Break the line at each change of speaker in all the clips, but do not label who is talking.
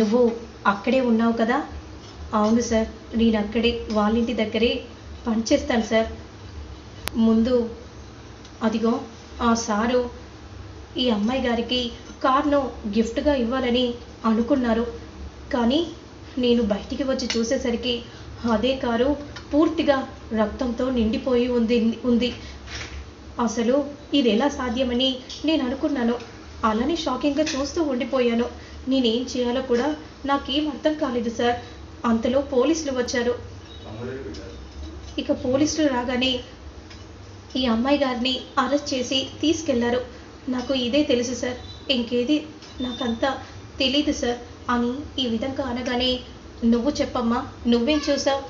నువ్వు అక్కడే ఉన్నావు కదా? అవును సార్ నేను అక్కడే వాళ్ళింటి దగ్గరే పనిచేస్తాను సార్. ముందు అదిగో ఆ సారు ఈ అమ్మాయి గారికి కార్ను గిఫ్ట్గా ఇవ్వాలని అనుకున్నారు. కానీ నేను బయటికి వచ్చి చూసేసరికి అదే కారు పూర్తిగా రక్తంతో నిండిపోయి ఉంది ఉంది. అసలు ఇది ఎలా సాధ్యమని నేను అనుకున్నాను. అలానే షాకింగ్గా చూస్తూ ఉండిపోయాను. నేనేం చేయాలో కూడా నాకేం అర్థం కాలేదు సార్. అంతలో పోలీసులు వచ్చారు. ఇక పోలీసులు రాగానే ఈ అమ్మాయి గారిని అరెస్ట్ చేసి తీసుకెళ్ళారు. నాకు ఇదే తెలుసు సార్. ఇంకేది నాకంతా తెలీదు సార్. అని ఈ విధంగా అనగానే నువ్వు చెప్పమ్మా నువ్వేం చూసావు?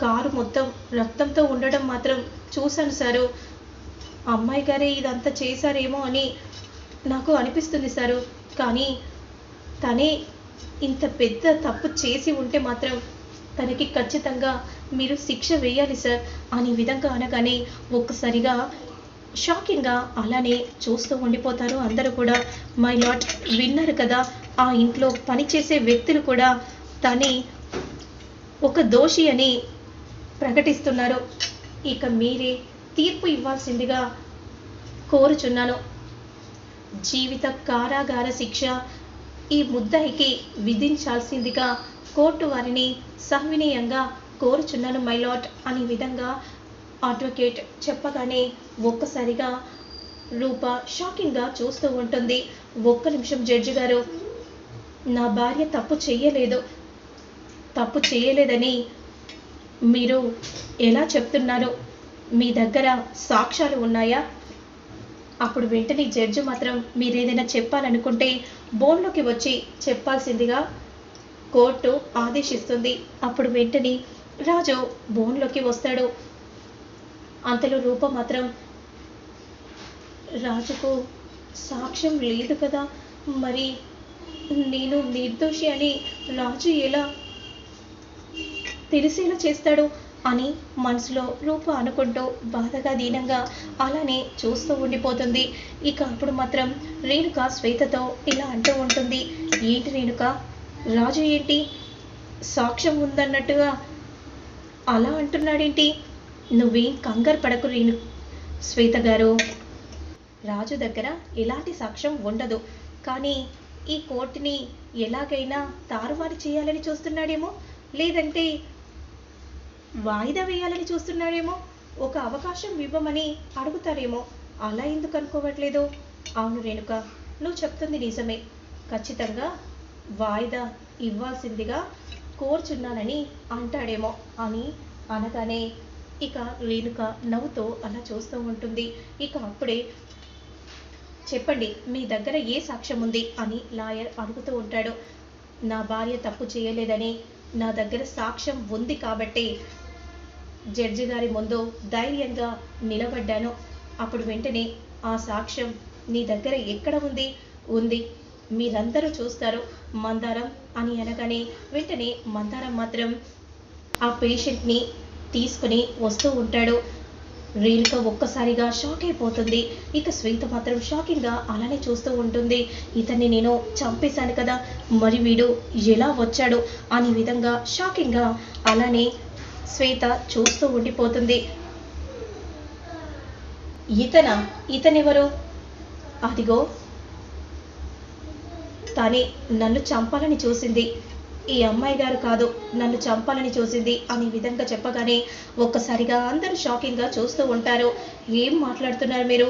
కారు మొత్తం రక్తంతో ఉండడం మాత్రం చూశాను సారు. అమ్మాయి గారే ఇదంతా చేశారేమో అని నాకు అనిపిస్తుంది సారు కానీ తనే ఇంత పెద్ద తప్పు చేసి ఉంటే మాత్రం తనకి ఖచ్చితంగా మీరు శిక్ష వేయాలి సార్ అనే విధంగా అనగానే ఒక్కసారిగా షాకింగ్గా అలానే చూస్తూ ఉండిపోతారు అందరూ కూడా. మై లాట్ విన్నారు కదా ఆ ఇంట్లో పనిచేసే వ్యక్తులు కూడా తని ఒక దోషి అని ప్రకటిస్తున్నారు. ఇక మీరే తీర్పు ఇవ్వాల్సిందిగా కోరుచున్నాను. జీవిత కారాగార శిక్ష ఈ ముద్దాయికి విధించాల్సిందిగా కోర్టు వారిని సవినయంగా కోరుచున్నాను మైలాట్ అనే విధంగా అడ్వకేట్ చెప్పగానే ఒక్కసారిగా రూప షాకింగ్గా చూస్తూ ఉంటుంది. ఒక్క నిమిషం జడ్జి గారు. నా భార్య తప్పు చేయలేదు. తప్పు చేయలేదని మీరు ఎలా చెప్తున్నారు? మీ దగ్గర సాక్ష్యాలు ఉన్నాయా? అప్పుడు వెంటనే జడ్జి మాత్రం మీరేదైనా చెప్పాలనుకుంటే బోన్లోకి వచ్చి చెప్పాల్సిందిగా కోర్టు ఆదేశిస్తుంది. అప్పుడు వెంటనే రాజు బోన్లోకి వస్తాడు. అంతలో రూప మాత్రం రాజుకు సాక్ష్యం లేదు కదా. మరి నేను నిర్దోషి అని రాజు ఎలా తెలిసేలా చేస్తాడు? అని మనసులో రూప అనుకుంటూ బాధగా దీనంగా అలానే చూస్తూ ఉండిపోతుంది. ఇక అప్పుడు మాత్రం రేణుక శ్వేతతో ఇలా అంటూ ఉంటుంది. ఏంటి రేణుక? రాజు ఏంటి? సాక్ష్యం ఉందన్నట్టుగా అలా అంటున్నాడేంటి? నువ్వేం కంగారు పడకు రేణు శ్వేత గారు. రాజు దగ్గర ఎలాంటి సాక్ష్యం ఉండదు. కానీ ఈ కోర్టుని ఎలాగైనా తారుమారు చేయాలని చూస్తున్నాడేమో. లేదంటే వాయిదా వేయాలని చూస్తున్నాడేమో ఒక అవకాశం ఇవ్వమని అడుగుతారేమో? అలా ఎందుకు అనుకోవట్లేదు? అవును రేణుక నువ్వు చెప్తుంది నిజమే. ఖచ్చితంగా వాయిదా ఇవ్వాల్సిందిగా కోరుచున్నానని అంటాడేమో అని అనగానే ఇక రేణుక నవ్వుతో అలా చూస్తూ ఉంటుంది. ఇక అప్పుడే చెప్పండి మీ దగ్గర ఏ సాక్ష్యం ఉంది అని లాయర్ అడుగుతూ ఉంటాడు. నా భార్య తప్పు చేయలేదని నా దగ్గర సాక్ష్యం ఉంది కాబట్టి జడ్జి గారి ముందు ధైర్యంగా నిలబడ్డాను. అప్పుడు వెంటనే ఆ సాక్ష్యం నీ దగ్గర ఎక్కడ ఉంది? ఉంది. మీరందరూ చూస్తారు. మందారం అని అనగానే వెంటనే మందారం మాత్రం ఆ పేషెంట్ని తీసుకుని వస్తూ ఉంటాడు. రేణుక ఒక్కసారిగా షాక్ అయిపోతుంది. ఇక శ్వేత మాత్రం షాకింగ్గా అలానే చూస్తూ ఉంటుంది. ఇతన్ని నేను చంపేశాను కదా మరి వీడు ఎలా వచ్చాడు? అనే విధంగా షాకింగ్గా అలానే శ్వేత చూస్తూ ఉండిపోతుంది. ఇతన ఇతనెవరు అదిగో. తనే నన్ను చంపాలని చూసింది. ఈ అమ్మాయి గారు కాదు నన్ను చంపాలని చూసింది అనే విధంగా చెప్పగానే ఒక్కసారిగా అందరూ షాకింగ్గా చూస్తూ ఉంటారు. ఏం మాట్లాడుతున్నారు మీరు?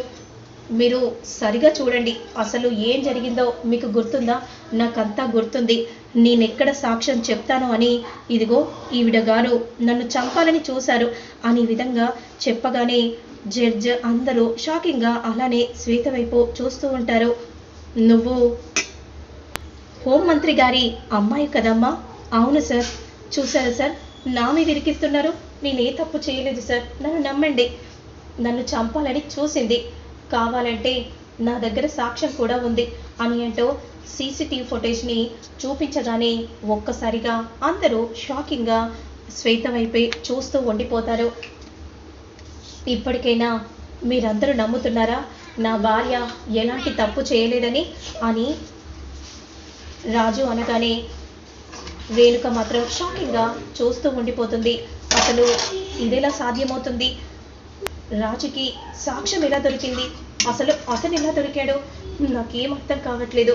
మీరు సరిగా చూడండి అసలు ఏం జరిగిందో మీకు గుర్తుందా? నాకంతా గుర్తుంది. నేనెక్కడ సాక్ష్యం చెప్తాను అని ఇదిగో ఈవిడ గారు నన్ను చంపాలని చూశారు. అనే విధంగా చెప్పగానే జడ్జ్ అందరూ షాకింగ్గా అలానే శ్వేత వైపు చూస్తూ ఉంటారు. నువ్వు హోంమంత్రి గారి అమ్మాయి కదమ్మా? అవును సార్. చూసారా సార్? నా మీద ఇరికిస్తున్నారు. నేను ఏ తప్పు చేయలేదు సార్. నన్ను నమ్మండి. నన్ను చంపాలని చూసింది. కావాలంటే నా దగ్గర సాక్ష్యం కూడా ఉంది అని అంటూ సీసీటీవీ ఫుటేజ్ని చూపించగానే ఒక్కసారిగా అందరూ షాకింగ్గా శ్వేత వైపే చూస్తూ ఉండిపోతారు. ఇప్పటికైనా మీరందరూ నమ్ముతున్నారా? నా భార్య ఎలాంటి తప్పు చేయలేదని అని రాజు అనగానే వేణుక మాత్రం షాకింగ్గా చూస్తూ ఉండిపోతుంది. అసలు ఇదేలా సాధ్యమవుతుంది? రాజుకి సాక్ష్యం ఎలా దొరికింది? అసలు అతను ఎలా దొరికాడు? నాకేం అర్థం కావట్లేదు.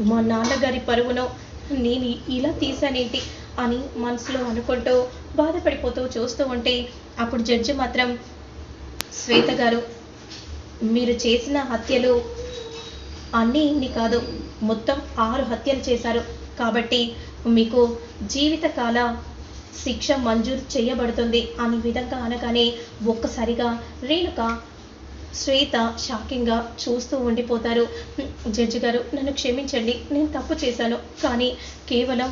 మా నాన్నగారి పరువును నేను ఇలా తీశానేంటి అని మనసులో అనుకుంటూ బాధపడిపోతూ చూస్తూ ఉంటే అప్పుడు జడ్జి మాత్రం శ్వేత గారు మీరు చేసిన హత్యలు అన్నీ ఇన్ని కాదు. మొత్తం ఆరు హత్యలు చేశారు. కాబట్టి మీకు జీవితకాల శిక్ష మంజూరు చేయబడుతుంది. అనే విధంగా అనగానే ఒక్కసారిగా రేణుక శ్వేత షాకింగ్గా చూస్తూ ఉండిపోతారు. జడ్జి గారు నన్ను క్షమించండి. నేను తప్పు చేశాను. కానీ కేవలం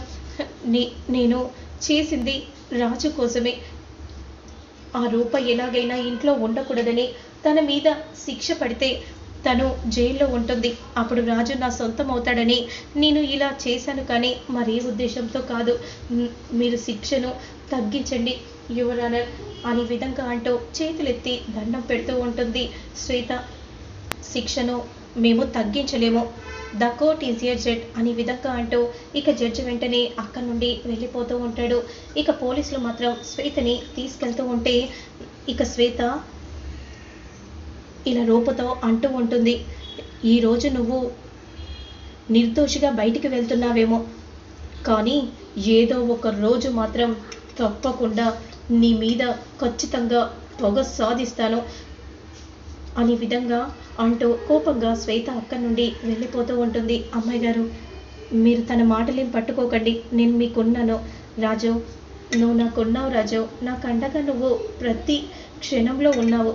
నే నేను చేసింది రాజు కోసమే. ఆ రూప ఎలాగైనా ఇంట్లో ఉండకూడదని తన మీద శిక్ష పడితే తను జైల్లో ఉంటుంది. అప్పుడు రాజు నా సొంతం అవుతాడని నేను ఇలా చేశాను కానీ మరే ఉద్దేశంతో కాదు. మీరు శిక్షను తగ్గించండి యువర్ ఆనర్ అనే విధంగా అంటూ చేతులెత్తి దండం పెడుతూ ఉంటుంది. శ్వేత శిక్షను మేము తగ్గించలేము. ద కోర్ట్ ఈజ్ యర్ జెడ్ అనే విధంగా అంటూ ఇక జడ్జి వెంటనే అక్కడి నుండి వెళ్ళిపోతూ ఉంటాడు. ఇక పోలీసులు మాత్రం శ్వేతని తీసుకెళ్తూ ఉంటే ఇక శ్వేత ఇలా రూపతో అంటూ ఉంటుంది. ఈరోజు నువ్వు నిర్దోషిగా బయటికి వెళ్తున్నావేమో. కానీ ఏదో ఒక రోజు మాత్రం తప్పకుండా నీ మీద ఖచ్చితంగా పొగ సాధిస్తాను అనే విధంగా అంటూ కోపంగా శ్వేత అక్కడి నుండి వెళ్ళిపోతూ ఉంటుంది. అమ్మాయి గారు మీరు తన మాటలేం పట్టుకోకండి. నేను మీకున్నాను రాజు. నువ్వు నాకున్నావు రాజు. నాకు అండగా నువ్వు ప్రతి క్షణంలో ఉన్నావు.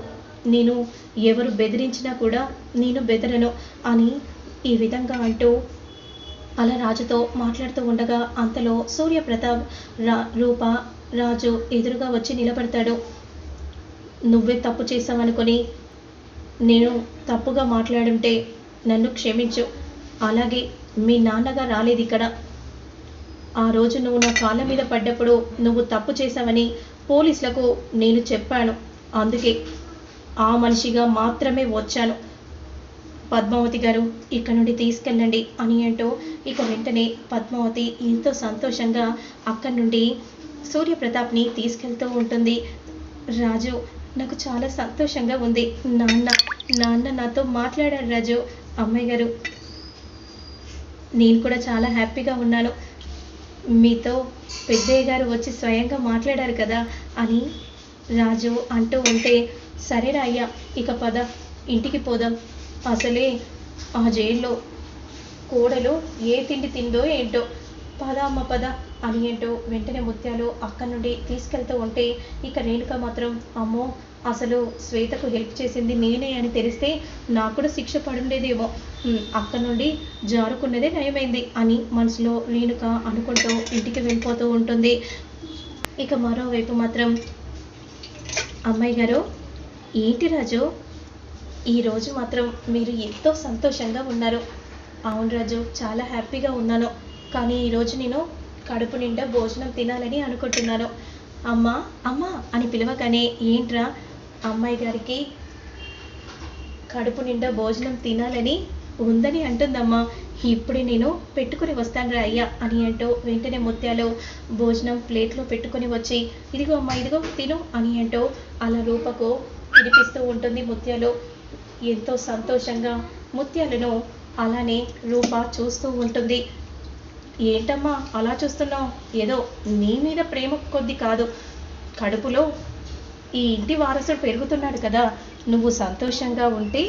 నేను ఎవరు బెదిరించినా కూడా నేను బెదరను అని ఈ విధంగా అంటూ అలా రాజుతో మాట్లాడుతూ ఉండగా అంతలో సూర్యప్రతాప్ రా రూప రాజు ఎదురుగా వచ్చి నిలబడతాడు. నువ్వే తప్పు చేసావనుకొని నేను తప్పుగా మాట్లాడుంటే నన్ను క్షమించు. అలాగే మీ నాన్నగా రాలేదు ఇక్కడ. ఆ రోజు నువ్వు నా కాళ్ళ మీద పడ్డప్పుడు నువ్వు తప్పు చేశావని పోలీసులకు నేను చెప్పాను. అందుకే ఆ మనిషిగా మాత్రమే వచ్చాను. పద్మావతి గారు ఇక్కడ నుండి తీసుకెళ్ళండి అని అంటూ ఇక వెంటనే పద్మావతి ఎంతో సంతోషంగా అక్కడి నుండి సూర్యప్రతాప్ని తీసుకెళ్తూ ఉంటుంది. రాజు నాకు చాలా సంతోషంగా ఉంది. నాన్న నాన్న నాతో మాట్లాడాడు రాజు. అమ్మాయి గారు నేను కూడా చాలా హ్యాపీగా ఉన్నాను. మీతో పెద్దయ్య గారు వచ్చి స్వయంగా మాట్లాడారు కదా అని రాజు అంటూ ఉంటే సరేరా అయ్యా ఇక పద. ఇంటికి పోదాం. అసలే ఆ జైల్లో కోడలు ఏ తిండి తిందో ఏంటో. పద అమ్మ పద అని ఏంటో వెంటనే ముత్యాలు అక్కడి నుండి తీసుకెళ్తూ ఉంటే ఇక రేణుక మాత్రం అమ్మో అసలు శ్వేతకు హెల్ప్ చేసింది నేనే అని తెలిస్తే నాకు కూడా శిక్ష పడుండేదేమో. అక్కడి నుండి జారుకున్నదే నయమైంది అని మనసులో రేణుక అనుకుంటూ ఇంటికి వెళ్ళిపోతూ ఉంటుంది. ఇక మరోవైపు మాత్రం అమ్మాయి గారు ఏంటి రాజు? ఈరోజు మాత్రం మీరు ఎంతో సంతోషంగా ఉన్నారు. అవును రాజు చాలా హ్యాపీగా ఉన్నాను. కానీ ఈరోజు నేను కడుపు నిండా భోజనం తినాలని అనుకుంటున్నాను. అమ్మా అమ్మా అని పిలవగానే ఏంట్రా? అమ్మాయి గారికి కడుపు నిండా భోజనం తినాలని ఉందని అంటుందమ్మా. ఇప్పుడే నేను పెట్టుకుని వస్తాను రా అయ్యా అని అంటూ వెంటనే ముత్యాలు భోజనం ప్లేట్లో పెట్టుకొని వచ్చి ఇదిగో అమ్మా ఇదిగో తిను అని అంటూ అలా రూపకు వినిపిస్తూ ఉంటుంది ముత్యాలు. ఎంతో సంతోషంగా ముత్యాలను అలానే రూప చూస్తూ ఉంటుంది. ఏంటమ్మా అలా చూస్తున్నావు? ఏదో నీ మీద ప్రేమ కొద్ది కాదు. కడుపులో ఈ ఇంటి వారసుడు పెరుగుతున్నాడు కదా. నువ్వు సంతోషంగా ఉంటే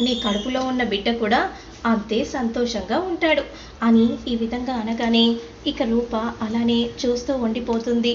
నీ కడుపులో ఉన్న బిడ్డ కూడా అంతే సంతోషంగా ఉంటాడు అని ఈ విధంగా అనగానే ఇక రూప అలానే చూస్తూ ఉండిపోతుంది.